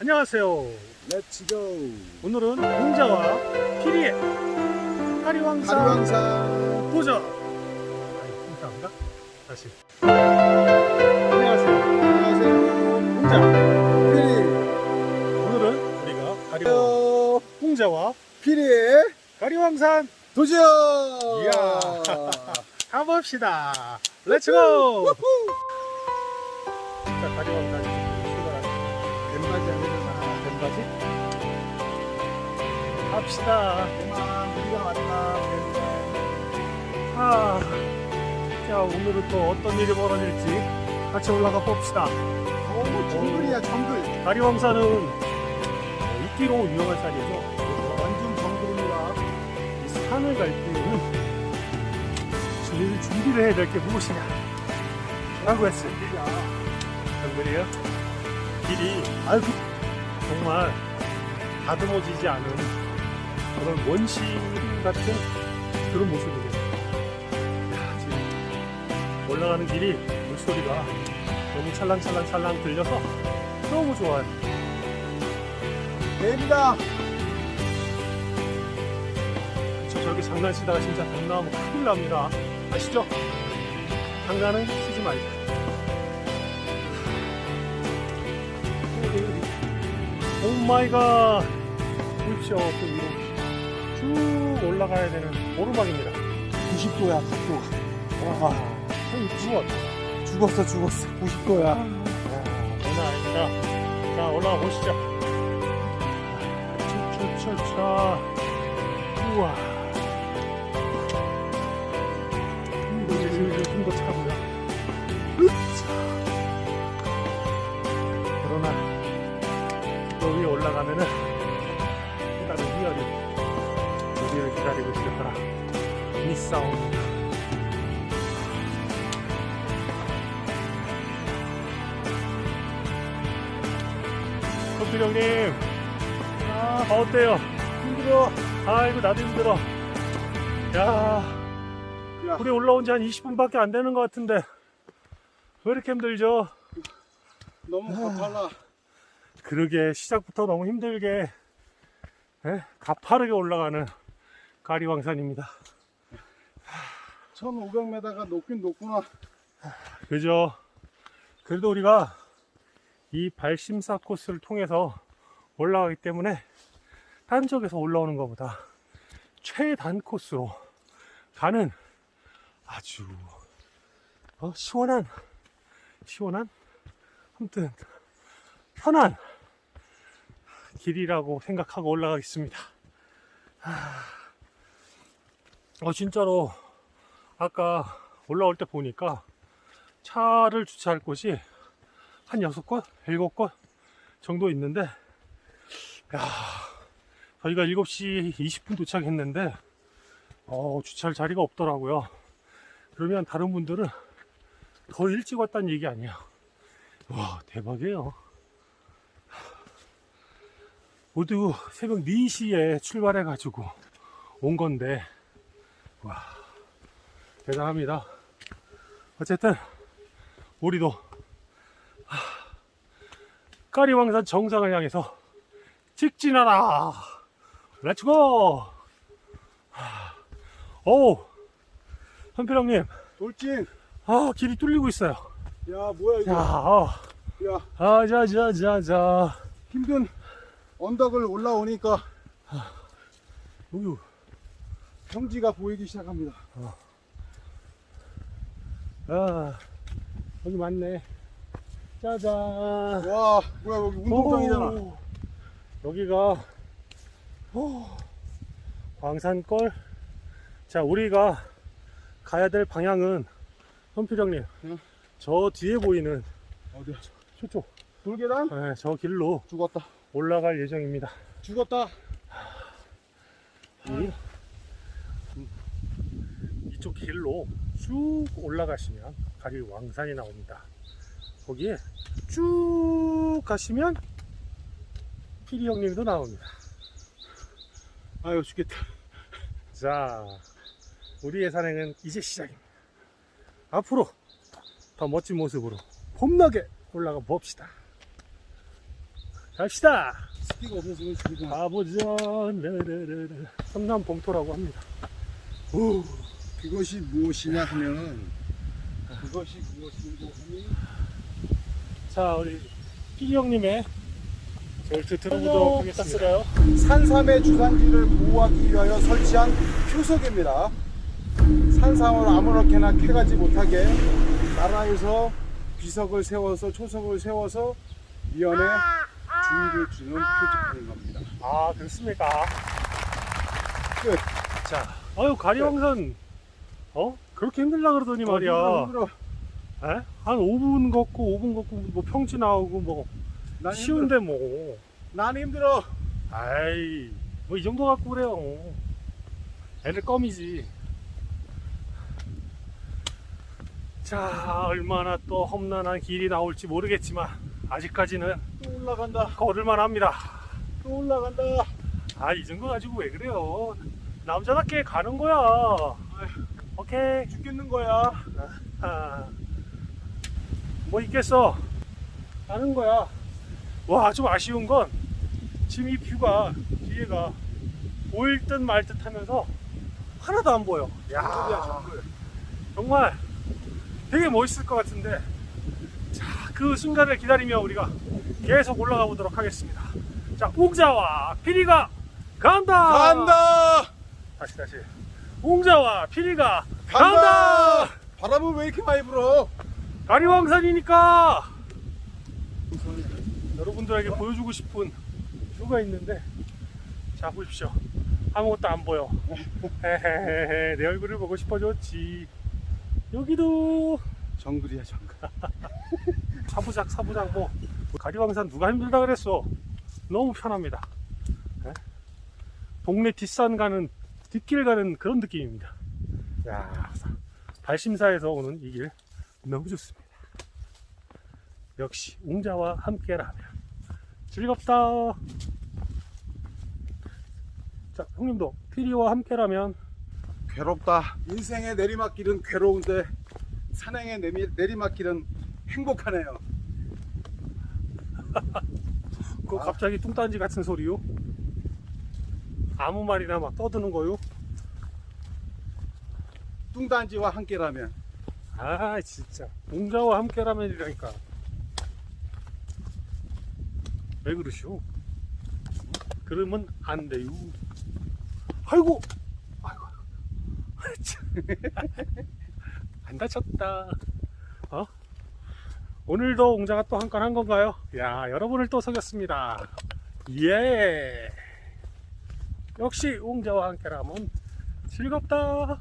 안녕하세요. 렛츠고 오늘은 공자와 피리의 도전. 아니, 공자인가? 다시. 안녕하세요. 안녕하세요 공자. 피리 오늘은 우리가 가리왕 어, 공자와 피리의 가리왕산 도전 이야. 가봅시다. 렛츠고. 자, 가리왕산 뱀바지 안 되잖아 뱀바지. 갑시다. 뱀아 우리가 왔다 아, 자 오늘은 또 어떤 일이 벌어질지 같이 올라가 봅시다. 오 정글이야 정글 다리왕산은 어, 이끼로 유명한 산이죠. 완전 정글입니다 이 산을 갈 때는 저희를 준비를 해야 될 게 무엇이냐? 라고 했을 때 정글이요? 길이 아이고 정말 다듬어지지 않은 그런 원심 같은 그런 모습이에요. 야, 지금 올라가는 길이 물소리가 너무 찰랑찰랑찰랑 들려서 너무 좋아요. 저 저렇게 장난치다가 진짜 뱀 나오면 큰일 납니다. 아시죠? 장난은 치지 말자. 마이 갓. 보십시오. 또 위로 쭉 올라가야 되는 오르막입니다. 90도야 90도 와, 형이 죽었. 죽었어 죽었어 90도야 장난 아닙니다. 자, 올라가 보시죠. 차차차차. 우와. 커피 형님, 아 어때요? 힘들어 아이고 나도 힘들어. 야, 야. 우리 올라온 지 한 20분밖에 안 되는 것 같은데 왜 이렇게 힘들죠? 너무 가팔라 그러게 시작부터 너무 힘들게 예? 가파르게 올라가는 가리왕산입니다. 1500m가 높긴 높구나 그죠? 그래도 우리가 이 발심사 코스를 통해서 올라가기 때문에 한쪽에서 올라오는 것보다 최단 코스로 가는 아주 어, 시원한 시원한 아무튼 편한 길이라고 생각하고 올라가겠습니다. 하, 어 진짜로 아까 올라올 때 보니까 차를 주차할 곳이 한 여섯 곳, 일곱 곳 정도 있는데, 야, 저희가 7시 20분 도착했는데, 어, 주차할 자리가 없더라고요. 그러면 다른 분들은 더 일찍 왔다는 얘기 아니야. 와, 대박이에요. 모두 새벽 4시에 출발해가지고 온 건데, 와, 대단합니다. 어쨌든, 우리도 하, 까리왕산 정상을 향해서 직진하라. 렛츠고. 하, 오, 현필형님, 돌진 아 길이 뚫리고 있어요. 야 뭐야 야, 이거 아, 야 아, 자, 자, 자, 자. 힘든 언덕을 올라오니까 여기, 평지가 보이기 시작합니다 아, 여기 맞네. 짜잔. 와 뭐야 여기 운동장이잖아 오, 여기가 오, 광산골. 자, 우리가 가야 될 방향은 현필형님. 응? 저 뒤에 보이는 어디야 저쪽, 돌계단 네, 저 길로 죽었다 올라갈 예정입니다. 죽었다 이, 이쪽 길로 쭉 올라가시면 가리 왕산이 나옵니다. 거기에 쭉 가시면 피리 형님도 나옵니다. 아유 죽겠다 자, 우리의 산행은 이제 시작입니다. 앞으로 더 멋진 모습으로 폼나게 올라가 봅시다. 갑시다. 스키가 없어서 가보자. 르르르르. 성남 봉토라고 합니다. 오. 그것이 무엇이냐 하면 그것이 무엇이냐 하면 자, 우리 피기 형님의 절트 들어보도록 하겠습니다. 산삼의 주산지를 보호하기 위하여 설치한 표석입니다. 산삼을 아무렇게나 캐가지 못하게 나라에서 비석을 세워서 초석을 세워서 위원에 주의를 주는 표지판인 겁니다. 아, 그렇습니까? 끝. 자, 아유, 가리왕산, 어? 그렇게 힘들라 그러더니 말이야. 힘들어. 에? 한 5분 걷고 5분 걷고 뭐 평지 나오고 뭐 난. 쉬운데 뭐. 난 힘들어. 아이, 뭐 이 정도 갖고 그래요. 애들 껌이지. 자, 얼마나 또 험난한 길이 나올지 모르겠지만 아직까지는 또 올라간다. 걸을만 합니다. 또 올라간다. 아, 이 정도 가지고 왜 그래요? 남자답게 가는 거야. 오케이. 죽겠는 거야. 아, 뭐 있겠어. 가는 거야. 와, 좀 아쉬운 건 지금 이 뷰가 뒤에가 보일 듯 말 듯 하면서 하나도 안 보여. 정글이야, 야, 정글. 정말 되게 멋있을 것 같은데. 자, 그 순간을 기다리며 우리가 계속 올라가 보도록 하겠습니다. 자, 웅자와 피리가 간다! 간다. 다시 다시. 웅자와 피리가 간다. 간다! 바람은 왜 이렇게 많이 불어? 가리왕산이니까! 여러분들에게 보여주고 싶은 뷰가 있는데 자 보십시오. 아무것도 안 보여. 내 얼굴을 보고 싶어졌지. 여기도! 정글이야, 정글. 사부작 사부작 뭐. 가리왕산 누가 힘들다 그랬어? 너무 편합니다. 예? 동네 뒷산 가는 뒷길 가는 그런 느낌입니다. 야. 발심사에서 오는 이길 너무 좋습니다 역시 웅자와 함께라면 즐겁다 자 형님도 피리와 함께라면 괴롭다. 인생의 내리막길은 괴로운데 산행의 내리, 내리막길은 행복하네요. 그 아. 갑자기 뚱딴지 같은 소리요 아무 말이나 막 떠드는 거요 뚱단지와 함께라면 아 진짜. 웅자와 함께라면 이라니까. 왜 그러시오? 그러면 안 돼요. 아이고! 아이고. 안 다쳤다. 어? 오늘도 웅자가 또 한 건 한 건가요? 야 여러분을 또 속였습니다. 예. 역시 웅자와 함께라면 즐겁다.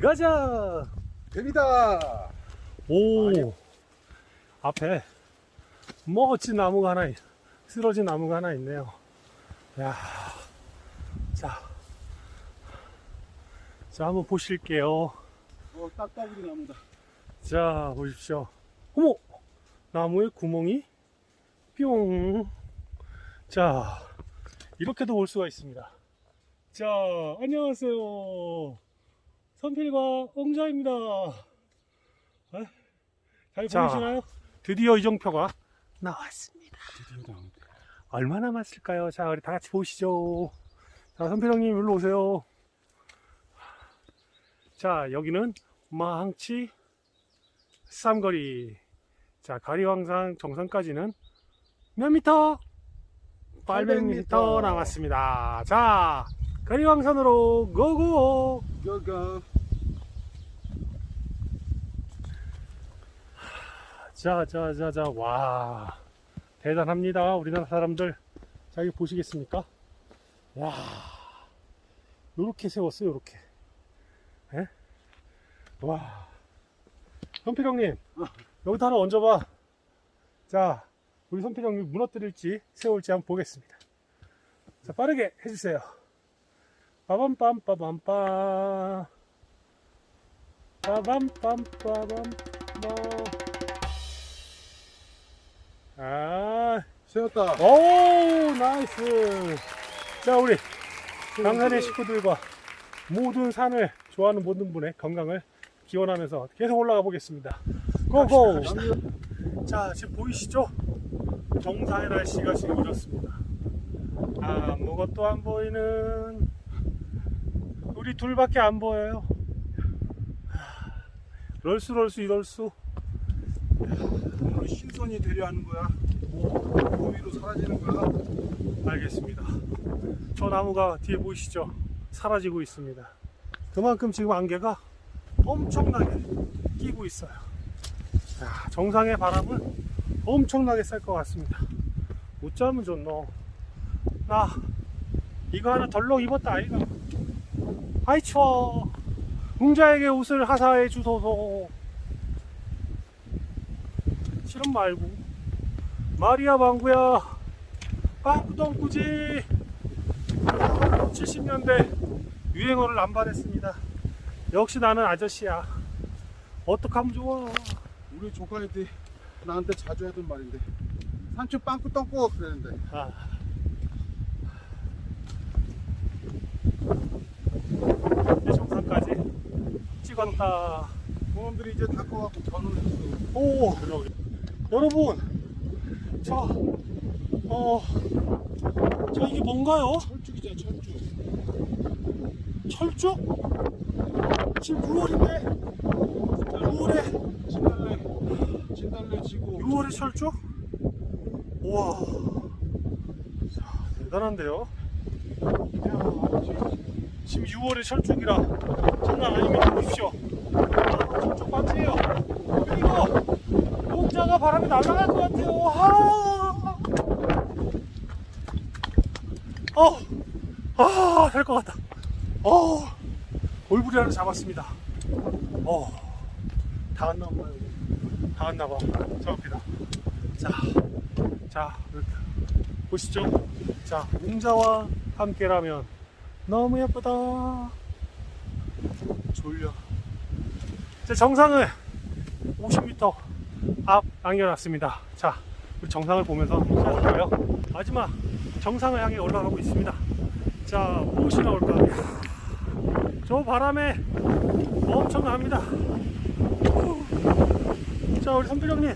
가자 됩니다. 오. 아니요. 앞에 멋진 나무가 하나 있- 쓰러진 나무가 하나 있네요. 야, 자, 자 한번 보실게요. 어, 딱따구리 나무다. 자 보십시오. 어머! 나무에 구멍이 뿅 자 이렇게도 볼 수가 있습니다. 자 안녕하세요 선필과 엉자입니다 에? 잘 자. 보이시나요? 드디어 이정표가 나왔습니다 드디어 나온다. 얼마 남았을까요? 자 우리 다 같이 보시죠 자 선필 형님 일로 오세요 자 여기는 마항치 삼거리 자 가리왕산 정상까지는 몇 미터? 800m 800m. 남았습니다 자 가리왕산으로 고고 여가 자자자자 와. 대단합니다 우리나라 사람들. 자 이거 보시겠습니까? 야 요렇게 세웠어요 요렇게. 예? 와. 선필 형님 여기다 하나 얹어봐. 자 우리 선필 형님 무너뜨릴지 세울지 한번 보겠습니다. 자 빠르게 해주세요. 빠밤빰 빠밤빰. 빠밤빰 빠밤 아, 세웠다. 오, 나이스. 자, 우리 강산의 식구들과 모든 산을 좋아하는 모든 분의 건강을 기원하면서 계속 올라가 보겠습니다. 고고. 자, 지금 보이시죠? 정상의 날씨가 지금 이렇습니다. 아무것도 안 보이는 우리 둘밖에 안 보여요. 하, 럴수 럴수 이럴수 신선이 되려 하는 거야. 고위로 사라지는 거야. 알겠습니다. 저 나무가 뒤에 보이시죠? 사라지고 있습니다. 그만큼 지금 안개가 엄청나게 끼고 있어요. 자, 정상의 바람은 엄청나게 셀것 같습니다. 어쩌면 좋노? 나 이거 하나 덜렁 입었다 아이가. 아이 추워. 웅자에게 옷을 하사해 주소서. 실은 말고. 마리아 방구야. 빵꾸덩꾸지 70년대 유행어를 남발했습니다 역시 나는 아저씨야 어떡하면 좋아 우리 조카한테 나한테 자주 하던 말인데 상추 빵꾸 똥꾸 그랬는데 아. 이제 정상까지 찍었다 그놈들이 이제 다 꺼갖고 전원했어. 오 여러분 저 어, 저 이게 뭔가요? 철쭉이잖아 철쭉. 철쭉? 지금 6월인데 6월에 진달래 진달래 지고 6월에 철쭉? 우와 자, 대단한데요? 지금 6월에 철쭉이라 장난 아닙니다 보십시오 아, 철쭉 맞지요 그리고 공자가 바람에 날아갈 것 같아요 아, 어, 아, 될 것 같다. 어, 올부리 하나 잡았습니다. 어, 다 왔나 봐요. 다 왔나 봐. 잡읍니다. 자, 자, 이렇게 보시죠. 자, 웅자와 함께라면 너무 예쁘다. 졸려. 제 정상을 50m 앞 남겨놨습니다. 자, 우리 정상을 보면서 서고요 마지막 정상을 향해 올라가고 있습니다. 자, 무엇이 나올까? 저 바람에 엄청납니다. 후. 자, 우리 선필형님.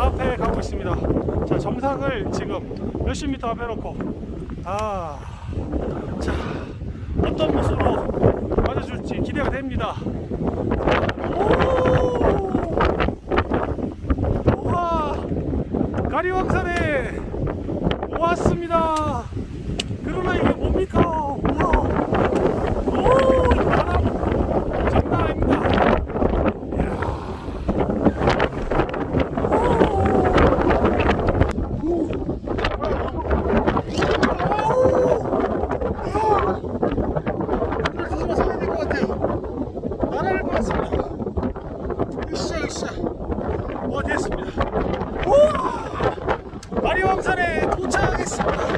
앞에 가고 있습니다. 자, 정상을 지금 몇십 미터 앞에 놓고, 아, 자, 어떤 모습으로 맞아줄지 기대가 됩니다. 오! 우와! 가리왕산에 왔습니다. 그러나 이게 뭡니까? 우와! 오! 이 바람 장난 아닙니다. 이걸 조심해 서야 될 것 같아요. 날아갈 것 같습니다. 으쌰, 으쌰. 어, 됐습니다. 우와! 가